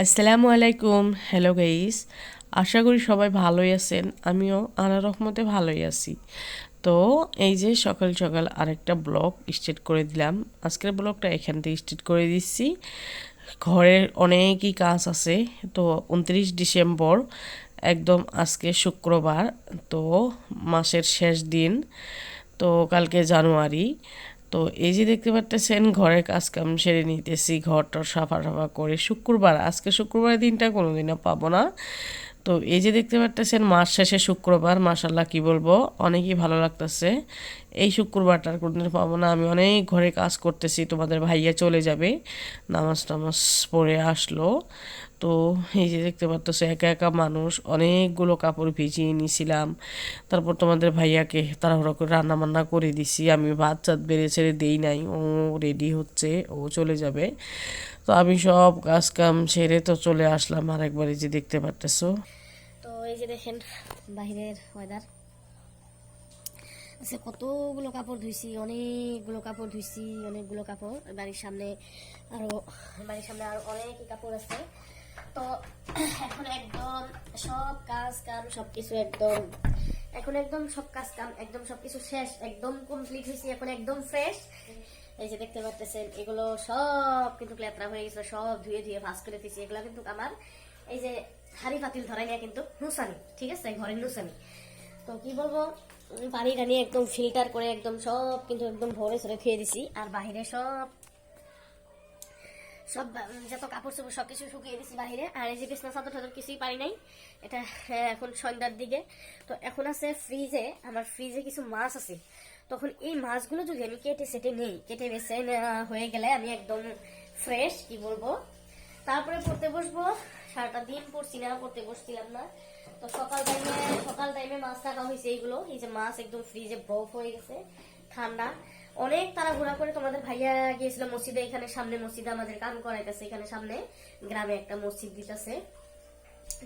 আসসালামু আলাইকুম। Hello guys আশা করি সবাই ভালোই আছেন। আমিও আল্লাহ রহমতে ভালোই আছি। তো এই যে সকাল সকাল আরেকটা ব্লগ স্টার্ট করে দিলাম। আজকের ব্লগটা এখান থেকে স্টার্ট করে দিচ্ছি। ঘরের অনেকই কাজ আছে। তো উনত্রিশ ডিসেম্বর, একদম আজকে শুক্রবার, তো মাসের শেষ দিন, তো কালকে জানুয়ারি। তো এই যে দেখতে পাচ্ছেন ঘরের কাজ কাম সেরে নিতেছি ঘরটা সাফা সাফা করে। শুক্রবার, আজকে শুক্রবারের দিনটা কোনোদিনও পাবো না। তো এই যে দেখতে পারতেছেন, মাস শেষে শুক্রবার মাসাল্লাহ কি বলব, অনেকই ভালো লাগতেছে। এই শুক্রবারটা আর কোনোদিন পাবো না। আমি অনেক ঘরে কাজ করতেছি, তোমাদের ভাইয়া চলে যাবে নামাজ টামাজ পড়ে আসলো। তো এই যে দেখতে পাচ্ছ একা একা মানুষ, অনেকগুলো কাপড় ভিজিয়ে নিয়েছিলাম। তারপর তোমাদের ভাইয়াকে তাড়াহুড়ো করে রান্না বান্না করে দিছি। আমি ভাত চাত বেড়ে ছেড়ে দেই নাই, ও রেডি হচ্ছে, ও চলে যাবে। তো আমি সব কাজ কাম ছেড়ে তো চলে আসলাম আরেকবার, এই যে দেখতে পারতেছো। তো এই যে দেখেন বাহিরের ওয়েদার আচ্ছা কতগুলো কাপড় ধুইছি, অনেকগুলো কাপড় ধুইছি, অনেকগুলো কাপড়। বাড়ির সামনে আরও, বাড়ির সামনে আরও অনেক কাপড় আছে। তো এখন একদম সব কাজ কাম সবকিছু একদম, এখন একদম সব কাজ কাম, একদম সবকিছু শেষ, একদম কমপ্লিট হয়েছে, এখন একদম ফ্রেশ এই যে দেখতে পাচ্ছেন, এগুলো সব কিন্তু ক্লেতরা হয়ে গেছে, সব ধুয়ে ধুয়ে ভাস করে দিয়েছি। এগুলো কিন্তু আমার এই যে হাড়ি পাতিল ধরাই নিয়ে কিন্তু নুসানি, ঠিক আছে? ঘরের নুসানি। তো কি বলব পানি টানি একদম ফিল্টার করে একদম সব কিন্তু একদম ভরে সরে খেয়ে দিছি, আর বাহিরে সব সব যত কাপড় চোপড় সব কিছু শুকিয়ে দিছি বাহিরে। আর এই যে বিছনা চাদর টাদর কিছুই পারি নাই। এটা এখন সন্ধ্যার দিকে। তো এখন আছে ফ্রিজে আমার ফ্রিজে কিছু মাছ আছে। তখন এই মাছগুলো যদি আমি কেটে সেটে নেই, কেটে বেছে হয়ে গেলে আমি একদম ফ্রেশ কি বলব? তারপরে পড়তে বসবো। সারাটা দিন পড়ছি না, পড়তে বসছিলাম না। তো সকাল টাইমে সকাল টাইমে মাছ থাকা হয়েছে এইগুলো। এই যে মাছ একদম ফ্রিজে বরফ হয়ে গেছে, ঠান্ডা। অনেক তাড়াহুড়া করে তোমাদের ভাইয়া গিয়েছিল মসজিদে, এখানে সামনে মসজিদে আমাদের কাম করাইতেছে, এখানে সামনে গ্রামে একটা মসজিদ দিতেছে।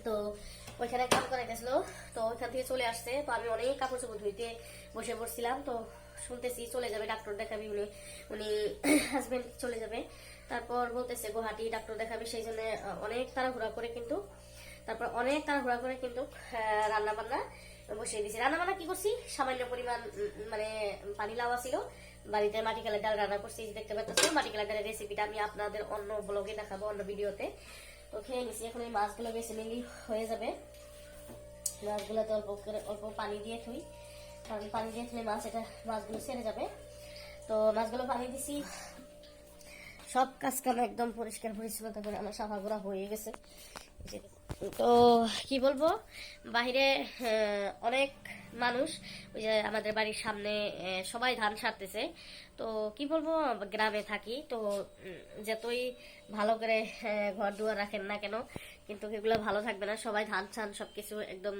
তো ওইখানে কাম করাইতেছিল, তো ওইখান থেকে চলে আসছে। তো আমি অনেক কাপড় চোপড় ধুইতে বসে পড়ছিলাম, তো শুনতেছি চলে যাবে, ডাক্তার দেখাবি উনি উনি হাজবেন্ড চলে যাবে। তারপর বলতেছে গুহাটি ডাক্তার দেখাবে, সেই জন্য অনেক তাড়াহুড়া করে কিন্তু, তারপর অনেক তাড়াহুড়া করে কিন্তু রান্না বান্না বসিয়ে দিয়েছি। রান্না বান্না কি করছি? সামান্য পরিমাণ মানে পানি লাওয়া ছিল। বাড়িতে মাটি কালের ডাল রান্না করছি দেখতে পাচ্ছি মাটি কালের ডালের রেসিপিটা আমি আপনাদের অন্য ব্লগে দেখাবো, অন্য ভিডিওতে তো খেয়ে নিছি, এখন এই মাছগুলো বেছে নিলেই হয়ে যাবে। মাছগুলোতে অল্প করে, অল্প পানি দিয়ে থুই। কারণ পানি দিয়ে থুলে মাছ এটা, মাছগুলো ছেড়ে যাবে। তো মাছগুলো পানি দিছি। সব কাজ কাম একদম পরিষ্কার পরিচ্ছন্নতা করে আমার সাফা করা হয়ে গেছে। তো কি বলব? আহ, অনেক মানুষ ওই যে আমাদের বাড়ির সামনে সবাই ধান সারতেছে। তো কি বলব গ্রামে থাকি তো যতই ভালো করে ঘর দুয়ার রাখেন না কেন কিন্তু এগুলো ভালো থাকবে না। সবাই ধান ছান সবকিছু একদম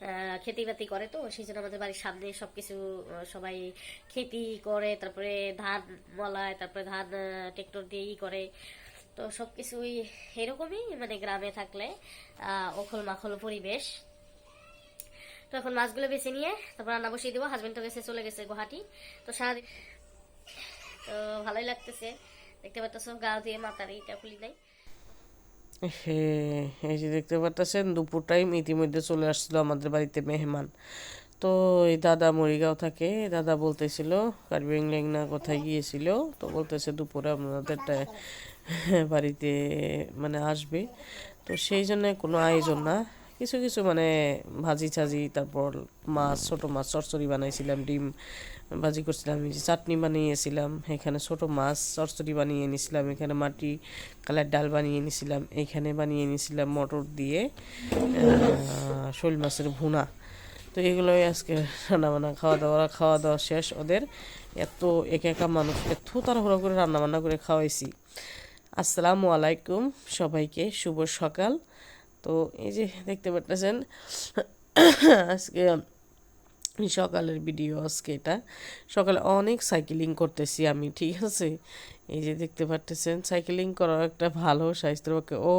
আহ, খেতি বাতি করে। তো সেই জন্য আমাদের বাড়ির সামনে সবকিছু আহ, সবাই খেতি করে তারপরে ধান মলায় তারপরে ধান ট্রেক্টর দিয়েই করে। তো সবকিছুই এরকমই মানে গ্রামে থাকলে ওখল মাখল পরিবেশ। তো এখন মাছগুলো বেছে নিয়ে তারপর রান্না বসিয়ে দেবো। হাজবেন্ড তো গেছে, চলে গেছে গুয়াহাটি। তো সারাদিন তো ভালোই লাগতেছে। দেখতে পাচ্ছ গা দিয়ে মাথার এইটা খুলি নাই। হে, এই যে দেখতে পারতেছেন, দুপুর টাইম ইতিমধ্যে চলে আসছিল আমাদের বাড়িতে মেহমান। তো এই দাদা মরিগাঁও থাকে। দাদা বলতেছিল কার্বিং লেংনা কোথায় গিয়েছিল? তো বলতেছে দুপুরে আপনাদের বাড়িতে মানে আসবে। তো সেই জন্য কোনো আয়োজন না। কিছু কিছু মানে ভাজি ছাজি, তারপর মাছ, ছোট মাছ চচ্চড়ি বানাইছিলাম, ডিম ভাজি করছিলাম চাটনি বানিয়েছিলাম, এখানে ছোট মাছ চচ্চড়ি বানিয়ে নিয়েছিলাম এখানে মাটি, কালার ডাল বানিয়ে নিয়েছিলাম এখানে বানিয়ে নিয়েছিলাম মটর দিয়ে শোল মাছের ভুনা। তো এগুলোই আজকে রান্না বান্না খাওয়া দাওয়া খাওয়া দাওয়া শেষ। ওদের এত একা একা মানুষ এত তাড়াহুড়ো করে রান্না বান্না করে খাওয়াইছি। আসসালামু আলাইকুম সবাইকে, শুভ সকাল। তো এই যে দেখতে পারতেছেন আজকে সকালের ভিডিও আজকে এটা। সকালে অনেক সাইকেলিং করতেছি আমি, ঠিক আছে? এই যে দেখতে পারতেছেন সাইকেলিং করার একটা ভালো স্বাস্থ্যের পক্ষে। ও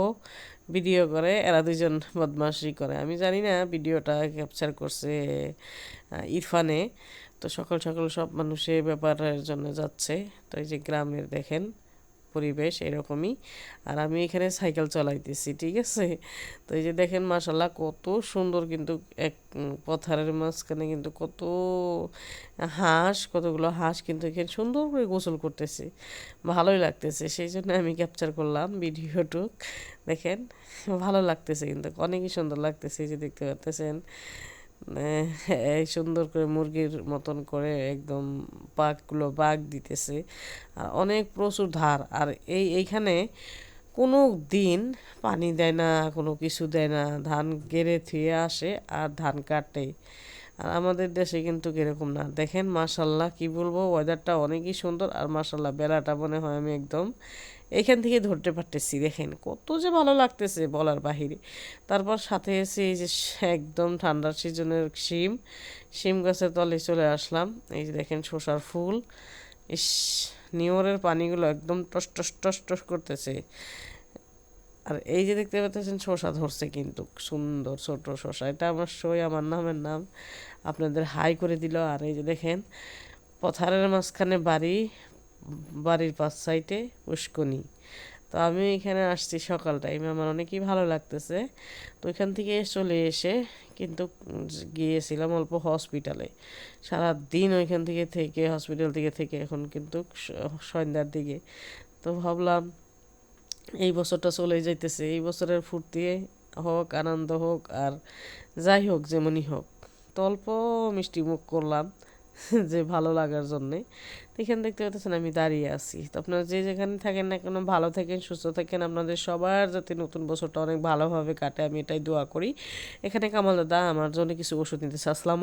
ভিডিও করে, এরা দুজন বদমাশি করে। আমি জানি না ভিডিওটা ক্যাপচার করছে ইরফানে। তো সকাল সকাল সব মানুষে ব্যাপারের জন্য যাচ্ছে। তো এই যে গ্রামের দেখেন পরিবেশ এরকমই। আর আমি এখানে সাইকেল চালাইতেছি ঠিক আছে? তো এই যে দেখেন মাসাল্লাহ কত সুন্দর কিন্তু এক পথারের মাঝখানে কিন্তু কত হাঁস কতগুলো হাঁস কিন্তু এখানে সুন্দর করে গোসল করতেছে। ভালোই লাগতেছে সেই জন্য আমি ক্যাপচার করলাম ভিডিওটুক। দেখেন ভালো লাগতেছে কিন্তু অনেকই সুন্দর লাগতেছে যে দেখতে পাচ্তেছেন আহ, এই সুন্দর করে মুরগির মতন করে একদম পাকগুলো বাঘ দিতেছে। আর অনেক প্রচুর ধার। আর এই, এইখানে কোনো দিন পানি দেয় না, কোনো কিছু দেয় না। ধান গেড়ে থুয়ে আসে আর ধান কাটে। আর আমাদের দেশে কিন্তু এরকম না। দেখেন, মাশাল্লাহ, কি বলব? ওয়েদারটা অনেকই সুন্দর। আর মাশাল্লাহ, বেলাটা মনে হয় আমি একদম এখান থেকে ধরতে পারতেছি, দেখেন কত যে ভালো লাগতেছে বলার বাহিরে। তারপর সাথে এসে এই যে একদম ঠান্ডার সিজনের শিম। শিম গাছের তলে চলে আসলাম। এই যে দেখেন শসার ফুল। ইস নিয়রের পানিগুলো একদম টস টস টস টস করতেছে। আর এই যে দেখতে পাচ্ছেন শসা ধরছে কিন্তু, সুন্দর ছোট শসা। এটা আমার সই, আমার নামের নাম। আপনাদের হাই করে দিল। আর এই যে দেখেন, পথারের মাঝখানে বাড়ি বাড়ির পাশ সাইডে পুষ্কনি তো আমি এখানে আসছি সকাল টাইমে আমার অনেকই ভালো লাগতেছে। তো এখান থেকে চলে এসে কিন্তু গিয়েছিলাম অল্প হসপিটালে। সারা দিন ওইখান থেকে থেকে, হসপিটাল থেকে থেকে, এখন কিন্তু সন্ধ্যার দিকে। তো ভাবলাম এই বছরটা চলে যাইতেছে, এই বছরের ফুর্তি হোক, আনন্দ হোক, আর যাই হোক, যেমনই হোক। তো অল্প মিষ্টি মুখ করলাম। যে ভালো লাগার জন্যে এখানে দেখতে পাচ্ছেন আমি দাঁড়িয়ে আছি। তো আপনারা যে যেখানে থাকেন না কেন, ভালো থাকেন, সুস্থ থাকেন, আপনাদের সবার যাতে নতুন বছরটা অনেক ভালোভাবে কাটে, আমি এটাই দোয়া করি। এখানে কামাল দাদা আমার জন্য কিছু ওষুধ নিতে আসসালাম